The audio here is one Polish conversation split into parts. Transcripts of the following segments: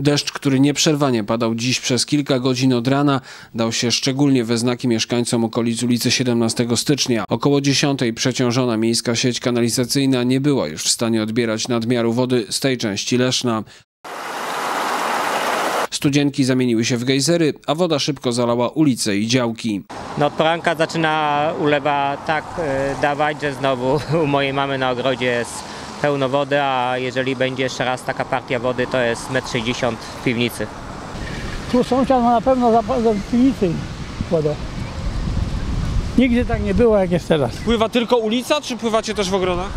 Deszcz, który nieprzerwanie padał dziś przez kilka godzin od rana, dał się szczególnie we znaki mieszkańcom okolic ulicy 17 stycznia. Około 10 przeciążona miejska sieć kanalizacyjna nie była już w stanie odbierać nadmiaru wody z tej części Leszna. Studzienki zamieniły się w gejzery, a woda szybko zalała ulice i działki. No od poranka zaczyna ulewa tak e, dawać, że znowu u mojej mamy na ogrodzie jest pełno wody, a jeżeli będzie jeszcze raz taka partia wody, to jest 1,60 m w piwnicy. Tu sąsiad ma na pewno za, za piwnicy wodę. Nigdy tak nie było jak jest teraz. Pływa tylko ulica, czy pływacie też w ogrodach?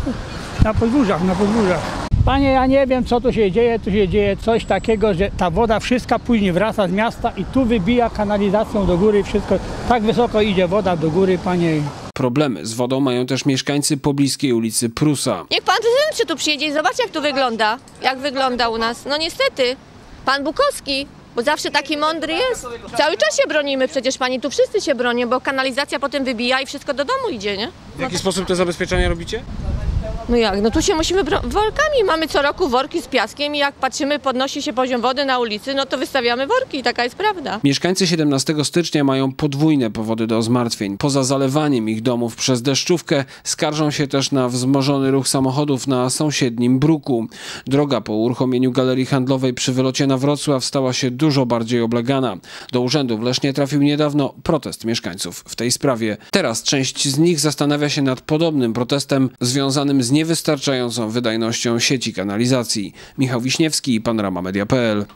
Na podwórzach, na podwórzach. Panie, ja nie wiem co tu się dzieje, tu się dzieje coś takiego, że ta woda wszystka później wraca z miasta i tu wybija kanalizacją do góry wszystko. Tak wysoko idzie woda do góry, panie. Problemy z wodą mają też mieszkańcy pobliskiej ulicy Prusa. Niech pan się tu przyjedzie i zobaczy, jak tu wygląda. Jak wygląda u nas. No niestety, pan Bukowski, bo zawsze taki mądry jest. Cały czas się bronimy, przecież pani tu wszyscy się bronią, bo kanalizacja potem wybija i wszystko do domu idzie, nie? W jaki sposób te zabezpieczenia robicie? No jak, no tu się musimy workami. Mamy co roku worki z piaskiem i jak patrzymy, podnosi się poziom wody na ulicy, no to wystawiamy worki, taka jest prawda. Mieszkańcy 17 stycznia mają podwójne powody do zmartwień. Poza zalewaniem ich domów przez deszczówkę, skarżą się też na wzmożony ruch samochodów na sąsiednim bruku. Droga po uruchomieniu galerii handlowej przy wylocie na Wrocław stała się dużo bardziej oblegana. Do urzędu w Lesznie trafił niedawno protest mieszkańców w tej sprawie. Teraz część z nich zastanawia się nad podobnym protestem związanym z niewystarczającą wydajnością sieci kanalizacji. Michał Wiśniewski, Panorama Media.pl